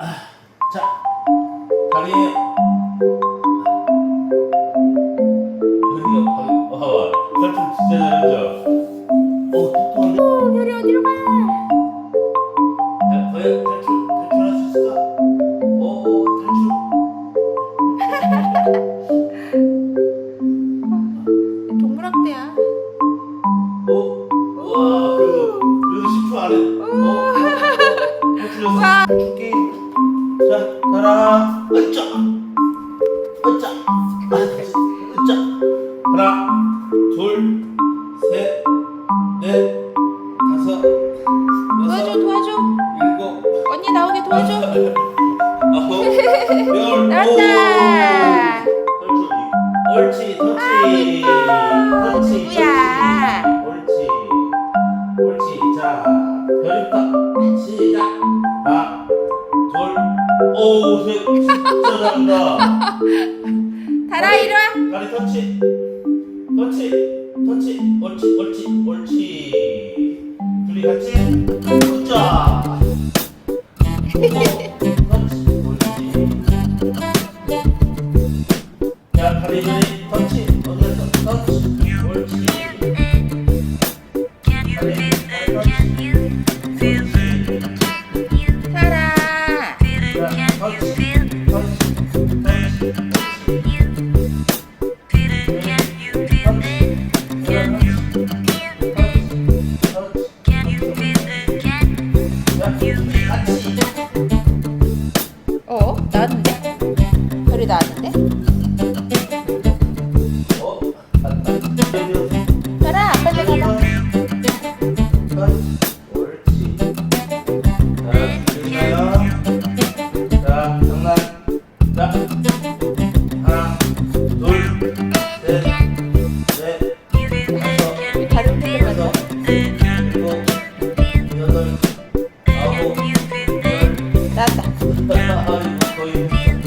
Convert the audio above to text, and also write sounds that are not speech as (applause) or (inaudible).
자, 다리. 여기가 방, 와, 탈출 진짜 잘했죠? 어, 똑똑한데? 오, 별이 어디로 가? 야, 자, 가라. 으짜. 으짜. 으짜. 하나, 둘, 셋, 넷, 다섯, 도와줘, 여섯, 도와줘. 일곱, 언니 나오게 도와줘. (laughs) 아홉, 열, 나왔다. 오, 셋. 진짜 잘한다. 달아 이리 와. 다리 터치. 터치. 터치. 옳지, 옳지, 옳지. 둘이 같이. 웃자. 오, 터치. 옳지. 자, 다리 다리 나왔는데? 달아, 아빠 내 가봐. 우리 다른 데로 가자. 나왔다. 거의 어려웠